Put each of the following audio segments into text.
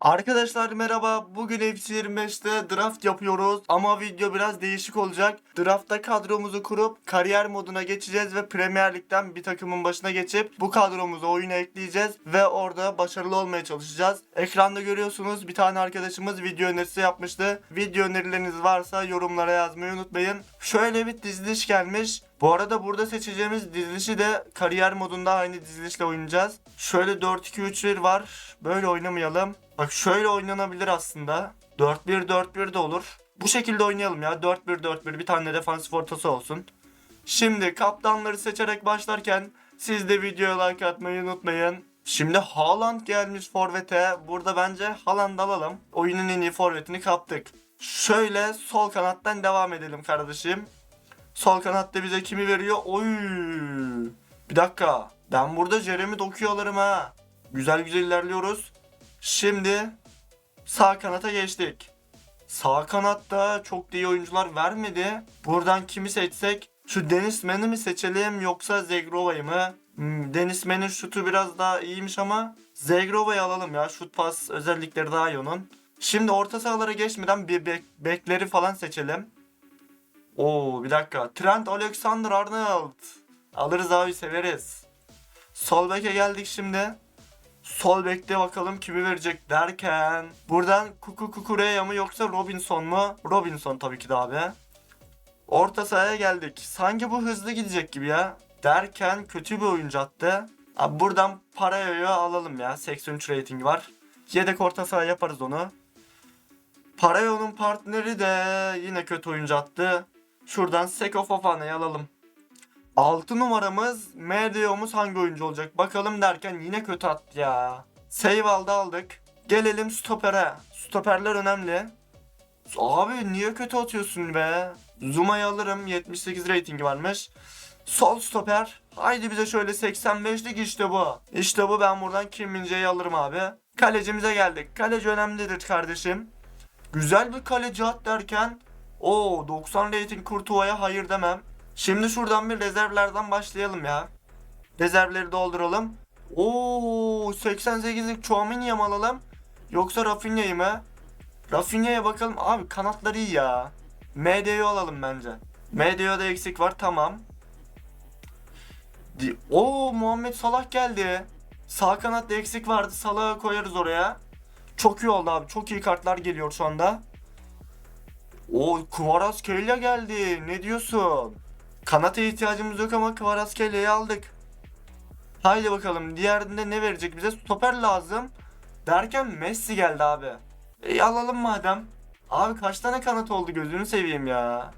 Arkadaşlar merhaba. Bugün FC 25'te draft yapıyoruz ama video biraz değişik olacak. Draftta kadromuzu kurup kariyer moduna geçeceğiz ve Premier Lig'den bir takımın başına geçip bu kadromuzu oyuna ekleyeceğiz ve orada başarılı olmaya çalışacağız. Ekranda görüyorsunuz bir tane arkadaşımız video önerisi yapmıştı. Video önerileriniz varsa yorumlara yazmayı unutmayın. Şöyle bir diziliş gelmiş. Bu arada burada seçeceğimiz dizilişi de kariyer modunda aynı dizilişle oynayacağız. Şöyle 4-2-3-1 var. Böyle oynamayalım. Bak şöyle oynanabilir aslında. 4-1-4-1 de olur. Bu şekilde oynayalım ya. 4-1-4-1 bir tane defansif ortası olsun. Şimdi kaptanları seçerek başlarken siz de videoya like atmayı unutmayın. Şimdi Haaland gelmiş forvete. Burada bence Haaland alalım. Oyunun en iyi forvetini kaptık. Şöyle sol kanattan devam edelim kardeşim. Sol kanatta bize kimi veriyor? Oy! Bir dakika. Ben burada Jeremy Doku'yu alırım ha. Güzel güzel ilerliyoruz. Şimdi sağ kanata geçtik. Sağ kanatta çok iyi oyuncular vermedi. Buradan kimi seçsek? Şu Deniz Men'i mi seçelim yoksa Zegrova'yı mı? Hmm, Deniz Men'in şutu biraz daha iyiymiş ama Zegrova'yı alalım ya. Şut pas özellikleri daha iyi onun. Şimdi orta sahalara geçmeden bir bek- bekleri falan seçelim. Oo bir dakika. Trent Alexander-Arnold. Alırız abi severiz. Sol beke geldik şimdi. Sol bekte bakalım kimi verecek derken. Buradan Kuku Kukureya mı yoksa Robinson mu? Robinson tabii ki de abi. Orta sahaya geldik. Sanki bu hızlı gidecek gibi ya. Derken kötü bir oyuncu attı. Abi buradan Parayo'yu alalım ya. 83 rating var. Yedek orta saha yaparız onu. Parayo'nun partneri de yine kötü oyuncu attı. Şuradan Seko Fofana'yı alalım. 6 numaramız MDO'muz hangi oyuncu olacak bakalım derken yine kötü attı ya. Save aldı aldık. Gelelim stopere. Stoperler önemli. Abi niye kötü atıyorsun be? Zuma'yı alırım 78 ratingi varmış. Sol stoper. Haydi bize şöyle 85'lik işte bu. İşte bu ben buradan Kim Min-jae'yi alırım abi. Kalecimize geldik. Kaleci önemlidir kardeşim. Güzel bir kaleci at derken o 90 rating Kurtuva'ya hayır demem. Şimdi şuradan bir rezervlerden başlayalım ya. Rezervleri dolduralım. Oo 88'lik Chouamini'yi mi alalım? Yoksa Rafinha'yı mı? Rafinha'ya bakalım. Abi kanatları iyi ya. MD'yi alalım bence. MD'de eksik var tamam. Oo Muhammed Salah geldi. Sağ kanatta eksik vardı. Salah'ı koyarız oraya. Çok iyi oldu abi. Çok iyi kartlar geliyor şu anda. O Kvaratskhelia geldi. Ne diyorsun? Kanata ihtiyacımız yok ama Kvaratskhelia'yı aldık. Haydi bakalım. Diğerinde ne verecek bize? Stoper lazım. Derken Messi geldi abi. E alalım madem. Abi kaç tane kanat oldu gözünü seveyim ya.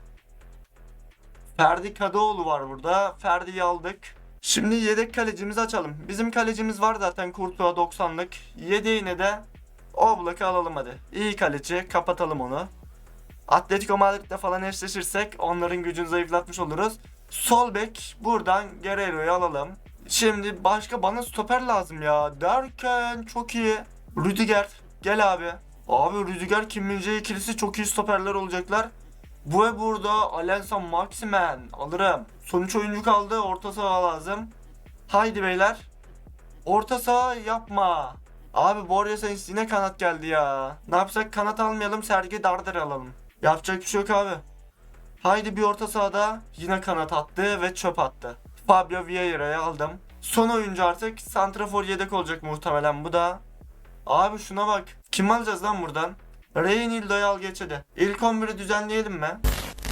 Ferdi Kadıoğlu var burada. Ferdi'yi aldık. Şimdi yedek kalecimizi açalım. Bizim kalecimiz var zaten Kurtuğa 90'lık. Yedeğine de Oblak'ı alalım hadi. İyi kaleci. Kapatalım onu. Atletico Madrid'le falan eşleşirsek onların gücünü zayıflatmış oluruz. Sol bek buradan Guerrero'yu alalım. Şimdi başka bana stoper lazım ya derken çok iyi. Rüdiger gel abi. Abi Rüdiger Kim Min-jae ikilisi çok iyi stoperler olacaklar. Bu ve burada Alensa Maximen alırım. Sonuç oyuncu kaldı orta saha lazım. Haydi beyler. Orta saha yapma. Abi Borja Sainz yine kanat geldi ya. Ne yapsak kanat almayalım Sergi Darder alalım. Yapacak bir şey yok abi. Haydi bir orta sahada yine kanat attı ve çöp attı. Fabio Vieira'yı aldım. Son oyuncu artık Santrafor yedek olacak muhtemelen bu da. Abi şuna bak. Kim alacağız lan buradan? Reynildo'yu al geç hadi. İlk 11'i düzenleyelim mi?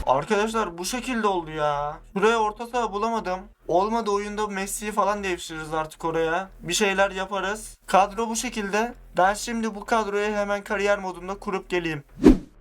Arkadaşlar bu şekilde oldu ya. Buraya orta saha bulamadım. Olmadı oyunda Messi'yi falan devşiririz artık oraya. Bir şeyler yaparız. Kadro bu şekilde. Ben şimdi bu kadroyu hemen kariyer modunda kurup geleyim.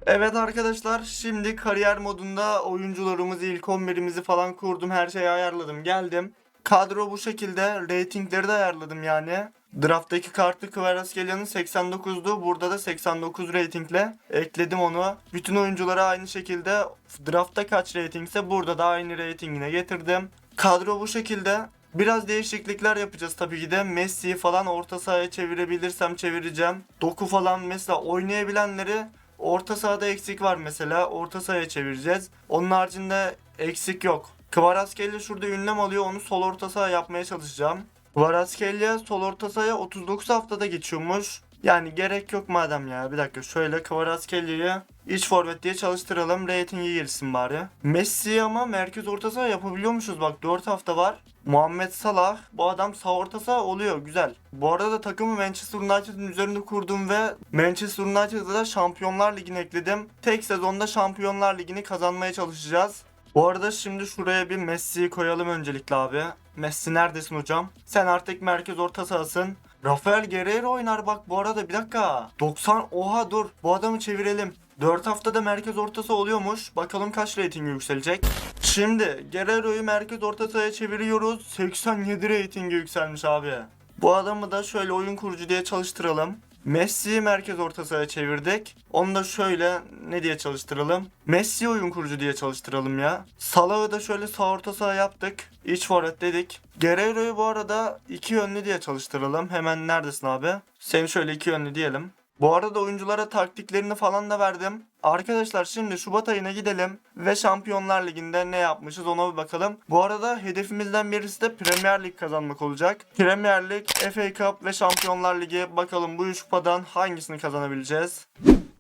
Evet arkadaşlar şimdi kariyer modunda oyuncularımızı ilk 11'imizi falan kurdum. Her şeyi ayarladım geldim. Kadro bu şekilde. Ratingleri de ayarladım yani. Draft'taki kartı Kvaratskhelia'nın 89'du. Burada da 89 ratingle ekledim onu. Bütün oyunculara aynı şekilde draftta kaç ratingse burada da aynı ratingine getirdim. Kadro bu şekilde. Biraz değişiklikler yapacağız tabii ki de. Messi'yi falan orta sahaya çevirebilirsem çevireceğim. Doku falan mesela oynayabilenleri orta sahada eksik var mesela. Orta sahaya çevireceğiz. Onun haricinde eksik yok. Kvaratskhelia şurada ünlem alıyor. Onu sol orta saha yapmaya çalışacağım. Kvaratskhelia sol orta sahaya 39 haftada geçiyormuş. Yani gerek yok madem ya. Bir dakika şöyle Kvaratskheლიa'yı iç forvet diye çalıştıralım. Ratingi girsin bari. Messi ama merkez orta saha yapabiliyormuşuz bak 4 hafta var. Muhammed Salah bu adam sağ orta saha oluyor güzel. Bu arada da takımı Manchester United'ın üzerinde kurdum ve Manchester United'a da Şampiyonlar Ligi'ni ekledim. Tek sezonda Şampiyonlar Ligi'ni kazanmaya çalışacağız. Bu arada şimdi şuraya bir Messi'yi koyalım öncelikle abi. Messi neredesin hocam? Sen artık merkez orta sahasın. Rafael Guerreiro oynar bak bu arada bir dakika. 90 oha dur bu adamı çevirelim. 4 haftada merkez ortası oluyormuş. Bakalım kaç reytingi yükselecek. Şimdi Guerreiro'yu merkez orta sahaya çeviriyoruz. 87 reytingi yükselmiş abi. Bu adamı da şöyle oyun kurucu diye çalıştıralım. Messi'yi merkez orta sahaya çevirdik. Onu da şöyle ne diye çalıştıralım? Messi oyun kurucu diye çalıştıralım ya. Salah'ı da şöyle sağ orta saha yaptık. İç forvet dedik. Guerreiro'yu bu arada iki yönlü diye çalıştıralım. Hemen neredesin abi? Seni şöyle iki yönlü diyelim. Bu arada oyunculara taktiklerini falan da verdim. Arkadaşlar şimdi Şubat ayına gidelim ve Şampiyonlar Ligi'nde ne yapmışız ona bir bakalım. Bu arada hedefimizden birisi de Premier Lig kazanmak olacak. Premier Lig, FA Cup ve Şampiyonlar Ligi bakalım bu üç kupadan hangisini kazanabileceğiz.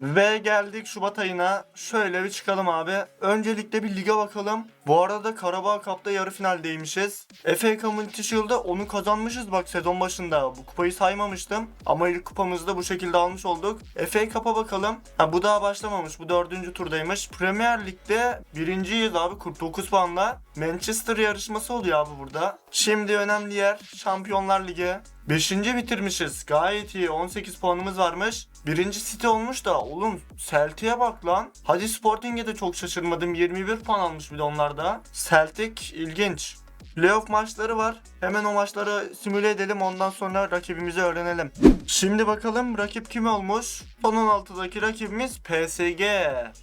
Ve geldik Şubat ayına. Şöyle bir çıkalım abi. Öncelikle bir liga bakalım. Bu arada Karabağ Cup'ta yarı finaldeymişiz. FA Community Shield'da onu kazanmışız bak sezon başında. Bu kupayı saymamıştım. Ama ilk kupamızı da bu şekilde almış olduk. FA Cup'a bakalım. Ha bu daha başlamamış. Bu dördüncü turdaymış. Premier Lig'de birinciyiz abi 49 puanla. Manchester yarışması oluyor abi burada. Şimdi önemli yer Şampiyonlar Ligi. Beşinci bitirmişiz. Gayet iyi. 18 puanımız varmış. Birinci City olmuş da oğlum Celtic'e bak lan. Hadi Sporting'e de çok şaşırmadım. 21 puan almış bir de onlarda. Celtic ilginç. Playoff maçları var. Hemen o maçları simüle edelim ondan sonra rakibimizi öğrenelim. Şimdi bakalım rakip kim olmuş? Son 16'daki rakibimiz PSG.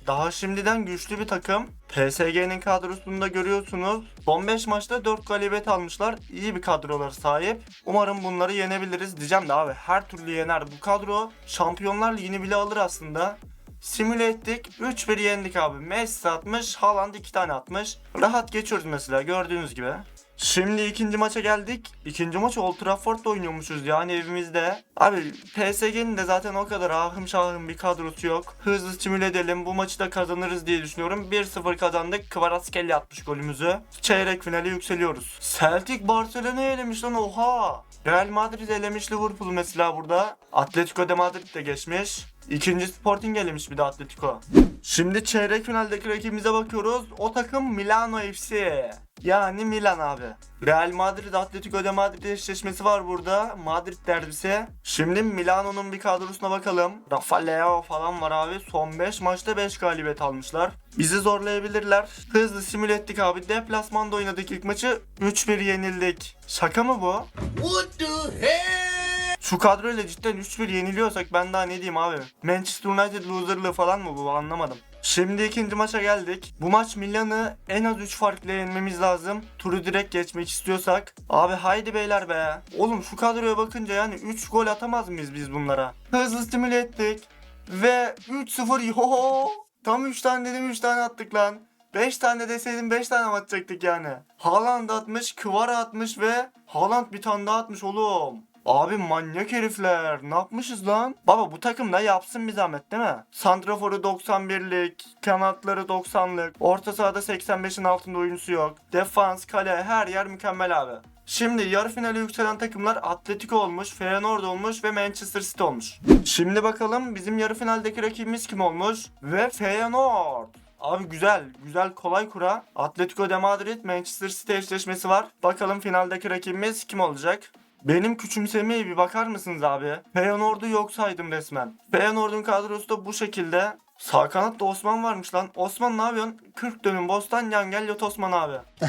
Daha şimdiden güçlü bir takım. PSG'nin kadrosunu da görüyorsunuz. Son 5 maçta 4 galibiyet almışlar. İyi bir kadrolar sahip. Umarım bunları yenebiliriz diyeceğim de abi her türlü yener. Bu kadro Şampiyonlar Ligi'ni bile alır aslında. Simüle ettik. 3-1 yendik abi. Messi atmış. Haaland 2 tane atmış. Rahat geçiyoruz mesela gördüğünüz gibi. Şimdi ikinci maça geldik. İkinci maç Old Trafford'da oynuyormuşuz yani evimizde. Abi PSG'nin de zaten o kadar ahım şahım bir kadrosu yok. Hızlı simüle edelim. Bu maçı da kazanırız diye düşünüyorum. 1-0 kazandık. Kvaratskhelia atmış golümüzü. Çeyrek finale yükseliyoruz. Celtic Barcelona'yı elemiş lan oha. Real Madrid elemiş Liverpool mesela burada. Atletico de Madrid de geçmiş. İkinci Sporting elemiş bir de Atletico. Şimdi çeyrek finaldeki rakibimize bakıyoruz. O takım Milano FC. Yani Milan abi. Real Madrid Atletico de Madrid eşleşmesi var burada. Madrid derbisi. Şimdi Milano'nun bir kadrosuna bakalım. Rafa Leao falan var abi. Son 5 maçta 5 galibiyet almışlar. Bizi zorlayabilirler. Hızlı simüle ettik abi. Deplasmanda oynadık ilk maçı. 3-1 yenildik. Şaka mı bu? What the hell? Şu kadroyla cidden 3-1 yeniliyorsak ben daha ne diyeyim abi. Manchester United loserlığı falan mı bu anlamadım. Şimdi ikinci maça geldik. Bu maç Milan'ı en az 3 farkla yenmemiz lazım. Turu direkt geçmek istiyorsak. Abi haydi beyler be. Oğlum şu kadroya bakınca yani 3 gol atamaz mıyız biz bunlara? Hızlı stimüle ettik. Ve 3-0 yo. Tam 3 tane dedim 3 tane attık lan. 5 tane deseydim 5 tane atacaktık yani. Haaland atmış, Kvara atmış ve Haaland bir tane daha atmış oğlum. Abi manyak herifler. Ne yapmışız lan? Baba bu takım da yapsın bir zahmet değil mi? Santrafor'u 91'lik, kanatları 90'lık, orta sahada 85'in altında oyuncusu yok. Defans, kale her yer mükemmel abi. Şimdi yarı finale yükselen takımlar Atletico olmuş, Feyenoord olmuş ve Manchester City olmuş. Şimdi bakalım bizim yarı finaldeki rakibimiz kim olmuş? Ve Feyenoord. Abi güzel, güzel kolay kura. Atletico de Madrid, Manchester City eşleşmesi var. Bakalım finaldeki rakibimiz kim olacak? Benim küçümsemeye bir bakar mısınız abi? Feyenoord'u yok saydım resmen. Feyenoord'un kadrosu da bu şekilde. Sağ kanatta Osman varmış lan. Osman ne yapıyorsun? 40 dönüm bostan yan gel yot Osman abi.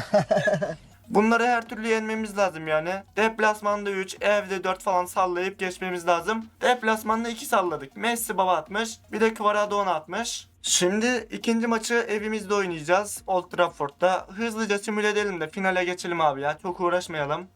Bunları her türlü yenmemiz lazım yani. Deplasmanda 3, evde 4 falan sallayıp geçmemiz lazım. Deplasmanda 2 salladık. Messi baba atmış. Bir de Kvaradona atmış. Şimdi ikinci maçı evimizde oynayacağız. Old Trafford'da. Hızlıca simüle edelim de finale geçelim abi ya. Çok uğraşmayalım.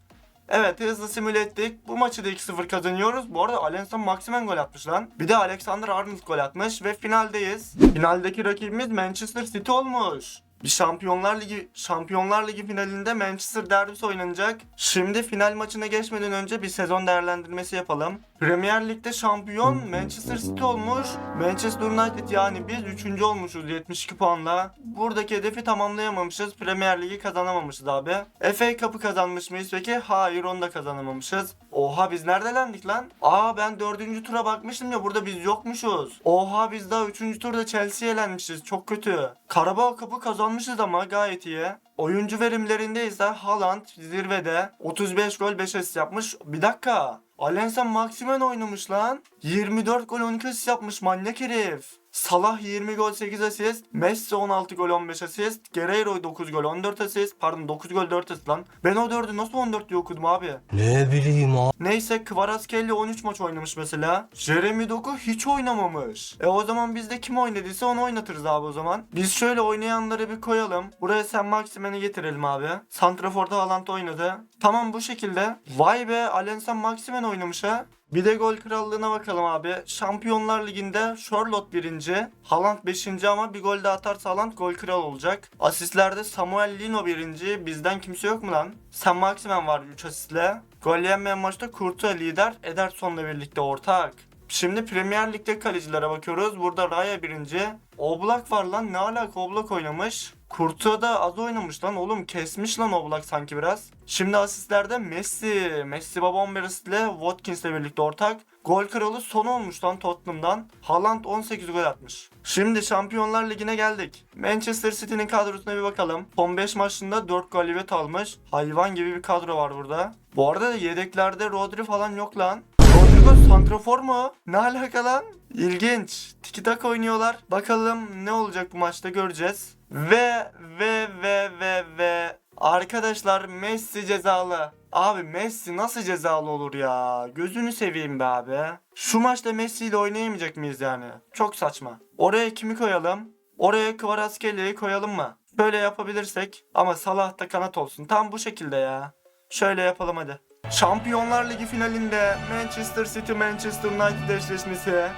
Evet hızlı simüle ettik. Bu maçı da 2-0 kazanıyoruz. Bu arada Alenson Maximen gol atmış lan. Bir de Alexander Arnold gol atmış ve finaldeyiz. Finaldeki rakibimiz Manchester City olmuş. Bir Şampiyonlar Ligi Şampiyonlar Ligi finalinde Manchester derbisi oynanacak. Şimdi final maçına geçmeden önce bir sezon değerlendirmesi yapalım. Premier Lig'de şampiyon Manchester City olmuş. Manchester United yani biz 3. olmuşuz 72 puanla. Buradaki hedefi tamamlayamamışız. Premier Lig'i kazanamamışız abi. FA Cup'ı kazanmış mıyız peki? Hayır onu da kazanamamışız. Oha biz nerede lendik lan? Aa ben 4. tura bakmıştım ya burada biz yokmuşuz. Oha biz daha 3. turda Chelsea'ye elenmişiz. Çok kötü. Karabağ Cup'ı kazanmışız ama gayet iyi. Oyuncu verimlerinde ise Haaland zirvede 35 gol 5 asist yapmış. Bir dakika. Alensen Maximen oynamış lan. 24 gol 12 asist yapmış manyak herif. Salah 20 gol 8 asist. Messi 16 gol 15 asist. Guerreiro 9 gol 14 asist. Pardon 9 gol 4 asist lan. Ben o 4'ü nasıl 14 diye okudum abi. Ne bileyim abi. Neyse Kvaratskhelia 13 maç oynamış mesela. Jeremy Doku hiç oynamamış. E o zaman biz de kim oynadıysa onu oynatırız abi o zaman. Biz şöyle oynayanları bir koyalım. Buraya sen Maximen'i getirelim abi. Santrafor'da Haaland oynadı. Tamam bu şekilde. Vay be Alensen Maximen oynamış ha. Bir de gol krallığına bakalım abi. Şampiyonlar Ligi'nde Charlotte birinci, Haaland 5. ama bir gol de atarsa Haaland gol kral olacak. Asistlerde Samuel Lino birinci. Bizden kimse yok mu lan? Sen Maximen var 3 asistle. Gol yenmeyen maçta Kurtu lider, Ederson'la birlikte ortak. Şimdi Premier Lig'de kalecilere bakıyoruz. Burada Raya birinci. Oblak var lan ne alaka Oblak oynamış. Kurtu da az oynamış lan oğlum kesmiş lan Oblak sanki biraz. Şimdi asistlerde Messi. Messi baba 11 asistle Watkins'le birlikte ortak. Gol kralı son olmuş lan Tottenham'dan. Haaland 18 gol atmış. Şimdi Şampiyonlar Ligi'ne geldik. Manchester City'nin kadrosuna bir bakalım. Son 5 maçında 4 galibiyet almış. Hayvan gibi bir kadro var burada. Bu arada da yedeklerde Rodri falan yok lan. Rodrigo santrafor mu? Ne alaka lan? İlginç. Tiki tak oynuyorlar. Bakalım ne olacak bu maçta göreceğiz. Ve ve ve ve ve arkadaşlar Messi cezalı. Abi Messi nasıl cezalı olur ya? Gözünü seveyim be abi. Şu maçta Messi ile oynayamayacak mıyız yani? Çok saçma. Oraya kimi koyalım? Oraya Kvaratskhelia'yı koyalım mı? Böyle yapabilirsek ama Salah da kanat olsun. Tam bu şekilde ya. Şöyle yapalım hadi. Şampiyonlar Ligi finalinde Manchester City Manchester United eşleşmesi.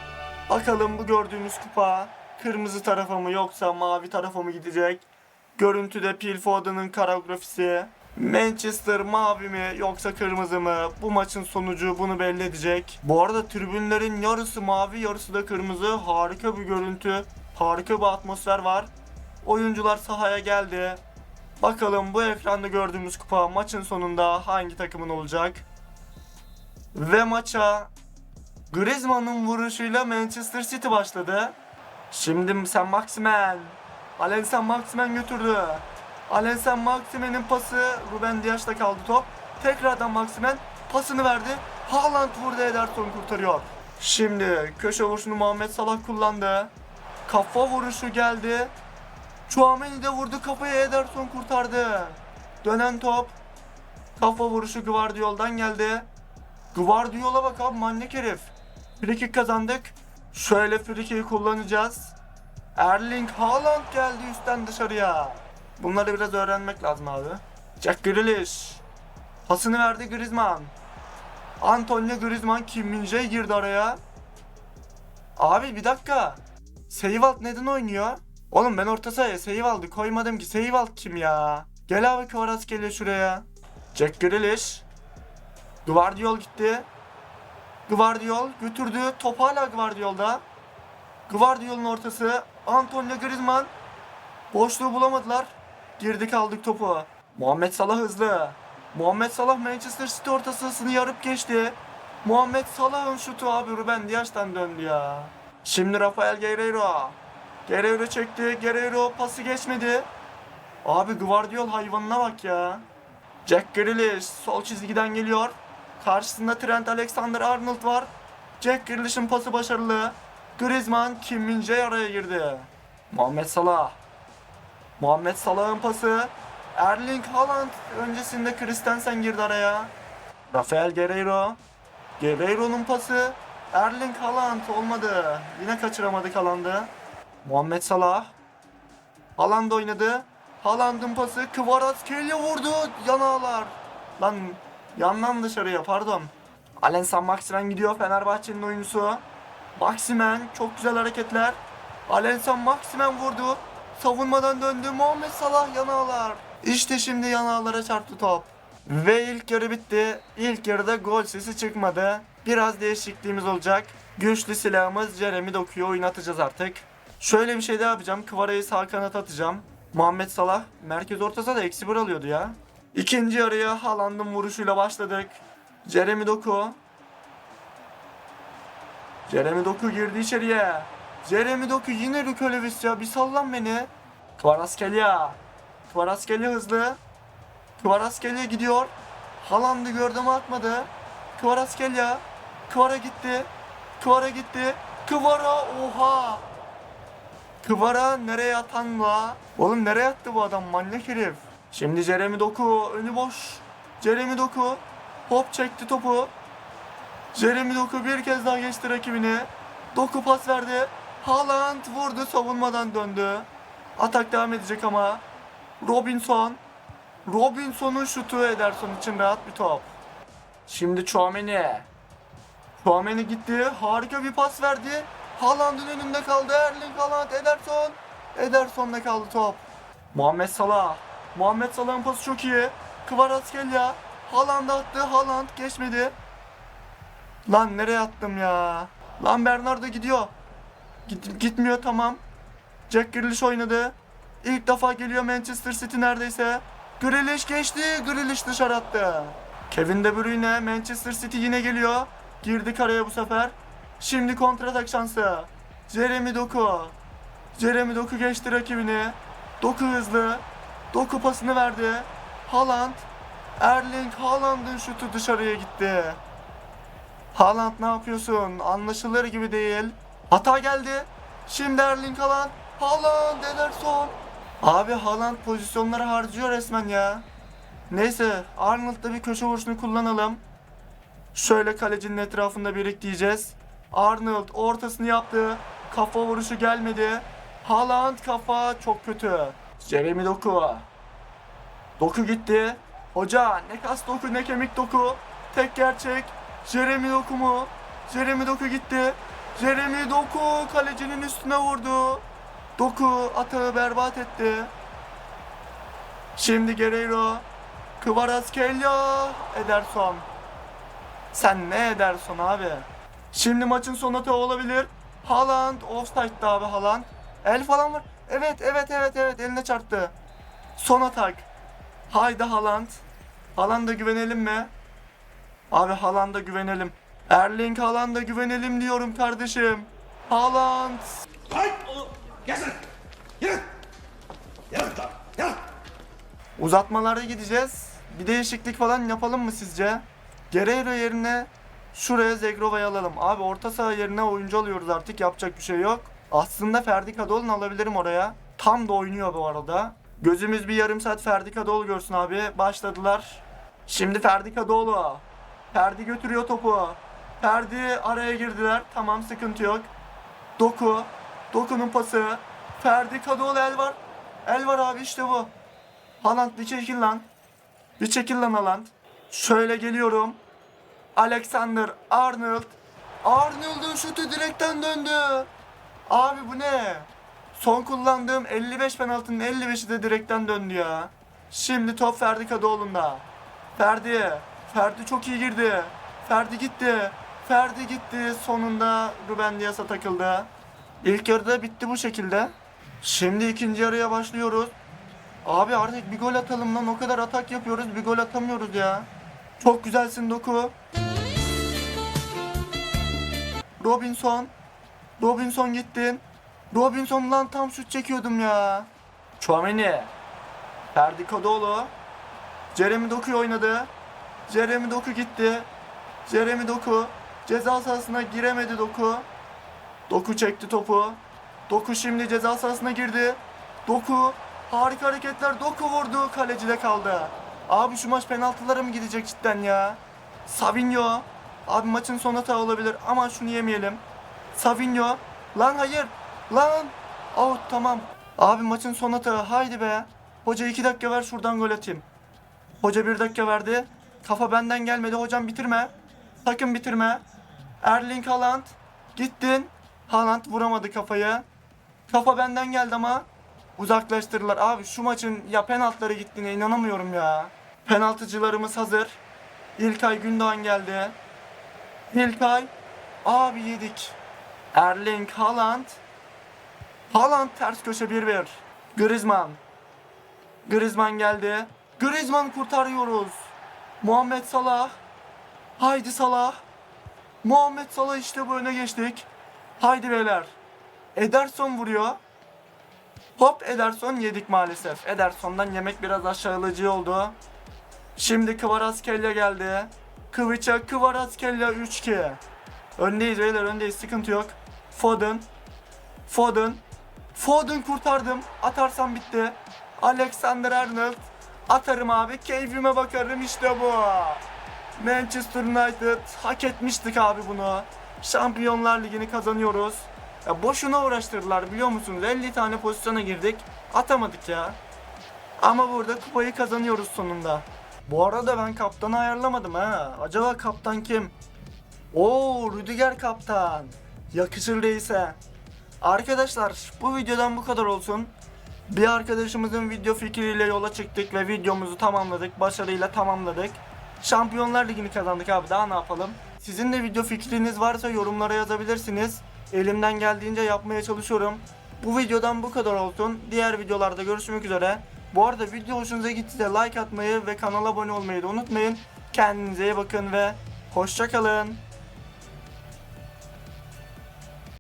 Bakalım bu gördüğümüz kupa kırmızı tarafa mı yoksa mavi tarafa mı gidecek? Görüntüde Phil Foden'ın koreografisi. Manchester mavi mi yoksa kırmızı mı? Bu maçın sonucu bunu belli edecek. Bu arada tribünlerin yarısı mavi yarısı da kırmızı. Harika bir görüntü. Harika bir atmosfer var. Oyuncular sahaya geldi. Bakalım bu ekranda gördüğümüz kupa maçın sonunda hangi takımın olacak? Ve maça Griezmann'ın vuruşuyla Manchester City başladı. Şimdi sen Maximen. Alensen Maximen götürdü. Alensen Maximen'in pası Ruben Dias'ta kaldı top. Tekrardan Maximen pasını verdi. Haaland vurdu Ederson kurtarıyor. Şimdi köşe vuruşunu Muhammed Salah kullandı. Kafa vuruşu geldi. Chouameni de vurdu kafaya Ederson kurtardı. Dönen top. Kafa vuruşu Guardiola'dan geldi. Guardiola bak abi manyak herif. Frikik kazandık. Şöyle frikiki kullanacağız. Erling Haaland geldi üstten dışarıya. Bunları biraz öğrenmek lazım abi. Jack Grealish. Pasını verdi Griezmann. Antonio Griezmann Kim Min-jae girdi araya. Abi bir dakika. Seyvalt neden oynuyor? Oğlum ben orta sahaya Seyvalt'ı koymadım ki. Seyvalt kim ya? Gel abi Kvaras geliyor şuraya. Jack Grealish. Guardiol gitti. Guardiol götürdü. Top hala Guardiol'da. Guardiol'un ortası. Antonio Griezmann. Boşluğu bulamadılar. Girdik aldık topu. Muhammed Salah hızlı. Muhammed Salah Manchester City ortasını yarıp geçti. Muhammed Salah'ın şutu abi Ruben Dias'tan döndü ya. Şimdi Rafael Guerreiro. Guerreiro çekti. Guerreiro pası geçmedi. Abi Guardiol hayvanına bak ya. Jack Grealish sol çizgiden geliyor. Karşısında Trent Alexander-Arnold var. Jack Grealish'in pası başarılı. Griezmann Kim Min-jae araya girdi. Muhammed Salah. Muhammed Salah'ın pası. Erling Haaland öncesinde Christensen girdi araya. Rafael Guerreiro. Guerreiro'nun pası. Erling Haaland olmadı. Yine kaçıramadık Haaland'ı. Muhammed Salah. Haaland oynadı. Haaland'ın pası Kvaratskhelia vurdu. Yanağlar. Lan yandan dışarıya pardon. Alensan Maximen gidiyor Fenerbahçe'nin oyuncusu. Maximen çok güzel hareketler. Alensan Maximen vurdu. Savunmadan döndü Muhammed Salah yanağlar. İşte şimdi yanağlara çarptı top. Ve ilk yarı bitti. İlk yarıda gol sesi çıkmadı. biraz değişikliğimiz olacak. Güçlü silahımız Jeremy Doku'yu oynatacağız artık. Şöyle bir şey daha yapacağım. Kıvara'yı sağ kanat atacağım. Muhammed Salah merkez ortasa da eksi bir alıyordu ya. İkinci yarıya Haaland'ın vuruşuyla başladık. Jeremy Doku. Jeremy Doku girdi içeriye. Jeremy Doku yine Luke Levis ya. Bir sallan beni. Kvaratskhelia. Kvaratskhelia hızlı. Kvaratskhelia gidiyor. Haaland'ı gördü mü atmadı. Kvaratskhelia. Kvara gitti. Kvara gitti. Kvara oha. Kvara nereye atan la? Oğlum nereye attı bu adam manyak herif. Şimdi Jeremy Doku önü boş. Jeremy Doku hop çekti topu. Jeremy Doku bir kez daha geçti rakibini. Doku pas verdi. Haaland vurdu savunmadan döndü. Atak devam edecek ama. Robinson. Robinson'un şutu Ederson için rahat bir top. Şimdi Chouameni. Chouameni gitti. Harika bir pas verdi. Haaland'ın önünde kaldı. Erling Haaland, Ederson. Ederson'da kaldı top. Muhammed Salah. Muhammed Salah'ın pası çok iyi. Kvaratskhelia. Haaland attı. Haaland geçmedi. Lan nereye attım ya? Lan Bernardo gidiyor. Git, gitmiyor tamam. Jack Grealish oynadı. İlk defa geliyor Manchester City neredeyse. Grealish geçti. Grealish dışarı attı. Kevin De Bruyne Manchester City yine geliyor. Girdi karaya bu sefer. Şimdi kontratak şansı. Jeremy Doku. Jeremy Doku geçti rakibini. Doku hızlı. Doku pasını verdi. Haaland. Erling Haaland'ın şutu dışarıya gitti. Haaland ne yapıyorsun? Anlaşılır gibi değil. Hata geldi. Şimdi Erling Haaland. Haaland Ederson. Abi Haaland pozisyonları harcıyor resmen ya. Neyse Arnold'da bir köşe vuruşunu kullanalım. Şöyle kalecinin etrafında birikleyeceğiz. Arnold ortasını yaptı. Kafa vuruşu gelmedi. Haaland kafa çok kötü. Jeremy Doku. Doku gitti. Hoca ne kas doku ne kemik doku. Tek gerçek. Jeremy Doku mu? Jeremy Doku gitti. Jeremy Doku kalecinin üstüne vurdu. Doku atağı berbat etti. Şimdi Guerreiro. Kvaratskhelia. Ederson. Sen ne ederson abi? Şimdi maçın son atağı olabilir. Haaland offside'da abi Haaland. El falan var. Evet evet evet evet eline çarptı. Son atak. Haydi Haaland. Haaland'a güvenelim mi? Abi Haaland'a güvenelim. Erling Haaland'a güvenelim diyorum kardeşim. Haaland. Gelsin. Yürü. Yürü. Uzatmalara gideceğiz. Bir değişiklik falan yapalım mı sizce? Guerreiro yerine şuraya Zegrova'yı alalım. Abi orta saha yerine oyuncu alıyoruz artık yapacak bir şey yok. Aslında Ferdi Kadıoğlu'nu alabilirim oraya. Tam da oynuyor bu arada. Gözümüz bir yarım saat Ferdi Kadıoğlu görsün abi. Başladılar. Şimdi Ferdi Kadıoğlu. Ferdi götürüyor topu. Ferdi araya girdiler. Tamam sıkıntı yok. Doku. Doku'nun pası. Ferdi Kadıoğlu el var. El var abi işte bu. Haaland bir çekil lan. Bir çekil lan Haaland. Şöyle geliyorum. Alexander Arnold. Arnold'un şutu direkten döndü. Abi bu ne? Son kullandığım 55 penaltının 55'i de direkten döndü ya. Şimdi top Ferdi Kadıoğlu'nda. Ferdi. Ferdi çok iyi girdi. Ferdi gitti. Ferdi gitti. Sonunda Ruben Dias'a takıldı. İlk yarıda bitti bu şekilde. Şimdi ikinci yarıya başlıyoruz. Abi artık bir gol atalım lan. O kadar atak yapıyoruz. Bir gol atamıyoruz ya. Çok güzelsin Doku. Robinson. Robinson gittin. Robinson lan tam şut çekiyordum ya. Chouameni. Ferdi Kadıoğlu. Jeremy Doku oynadı. Jeremy Doku gitti. Jeremy Doku. Ceza sahasına giremedi Doku. Doku çekti topu. Doku şimdi ceza sahasına girdi. Doku harika hareketler. Doku vurdu. Kalecide kaldı. Abi şu maç penaltılara mı gidecek cidden ya? Savinho. Abi maçın son hata olabilir ama şunu yemeyelim. Savinho. Lan hayır. Lan. Out tamam. Abi maçın son hata. Haydi be. Hoca iki dakika ver şuradan gol atayım. Hoca bir dakika verdi. Kafa benden gelmedi. Hocam bitirme. Sakın bitirme. Erling Haaland. Gittin. Haaland vuramadı kafayı. Kafa benden geldi ama uzaklaştırırlar. Abi şu maçın ya penaltıları gittiğine inanamıyorum ya. Penaltıcılarımız hazır. İlkay Gündoğan geldi. Hilkay. Abi yedik. Erling Haaland. Haaland ters köşe 1-1. Griezmann. Griezmann geldi. Griezmann kurtarıyoruz. Muhammed Salah. Haydi Salah. Muhammed Salah işte bu öne geçtik. Haydi beyler. Ederson vuruyor. Hop Ederson yedik maalesef. Ederson'dan yemek biraz aşağılayıcı oldu. Şimdi Kvaratskhelia geldi. Kıvıça Kvaratskhelia 3-2. Öndeyiz beyler öndeyiz sıkıntı yok. Foden. Foden. Foden kurtardım. Atarsam bitti. Alexander Arnold. Atarım abi. Keyfime bakarım işte bu. Manchester United hak etmiştik abi bunu. Şampiyonlar Ligi'ni kazanıyoruz. Ya boşuna uğraştırdılar biliyor musunuz? 50 tane pozisyona girdik. Atamadık ya. Ama burada kupayı kazanıyoruz sonunda. Bu arada ben kaptanı ayarlamadım ha. Acaba kaptan kim? Oo Rüdiger kaptan. Yakışır reise. Arkadaşlar bu videodan bu kadar olsun. Bir arkadaşımızın video fikriyle yola çıktık ve videomuzu tamamladık. Başarıyla tamamladık. Şampiyonlar Ligi'ni kazandık abi daha ne yapalım? Sizin de video fikriniz varsa yorumlara yazabilirsiniz. Elimden geldiğince yapmaya çalışıyorum. Bu videodan bu kadar olsun. Diğer videolarda görüşmek üzere. Bu arada video hoşunuza gitti de like atmayı ve kanala abone olmayı da unutmayın. Kendinize iyi bakın ve hoşçakalın.